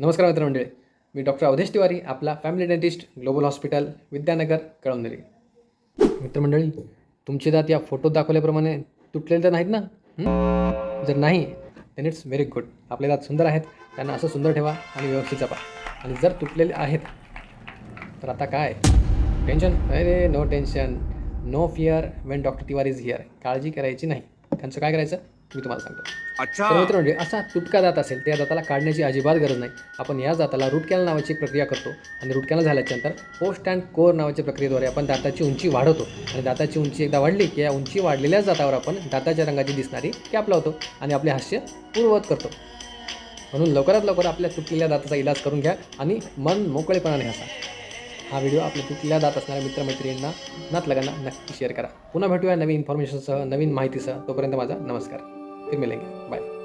नमस्कार मित्रमंडळी. मी डॉक्टर अवधेश तिवारी आपला family dentist global hospital Vidyanagar Kalamnuri. मित्रमंडळी तुमचे दात या फोटोत दाखवल्याप्रमाणे तुटलेले तर नाहीत ना? जर नाही देन इट्स व्हेरी गुड आपले दात सुंदर आहेत त्यांना असं सुंदर ठेवा आणि व्यवस्थित जपा. आणि जर तुटलेले आहेत तर आता काय? टेन्शन अरे no tension no fear when doctor Tiwari is here काळजी करायची नाही. त्यांचं काय करायचं? मी तुम्हाला सांगतो. तर म्हणजे असा तुटका दात असेल त्या दाताला काढण्याची अजिबात गरज नाही. आपण या दाताला रूट कॅनल नावाची प्रक्रिया करतो आणि रूट कॅनल झाल्याच्यानंतर पोस्ट अँड कोर नावाच्या प्रक्रियेद्वारे आपण दाताची उंची वाढवतो. आणि दाताची उंची एकदा वाढली की या उंची वाढलेल्याच दातावर आपण दाताच्या रंगाची दिसणारी कॅप लावतो आणि आपले हास्य पूर्ववत करतो. म्हणून लवकरात लवकर आपल्या तुटलेल्या दाताचा इलाज करून घ्या आणि मन मोकळेपणाने हसा. हा व्हिडिओ आपल्या तुटलेल्या दात असणाऱ्या मित्रमैत्रिणींना नातलगांना नक्की शेअर करा. पुन्हा भेटूया नवीन इन्फॉर्मेशनसह नवीन माहितीसह. तोपर्यंत माझा नमस्कार. फिर मिलेंगे। बाय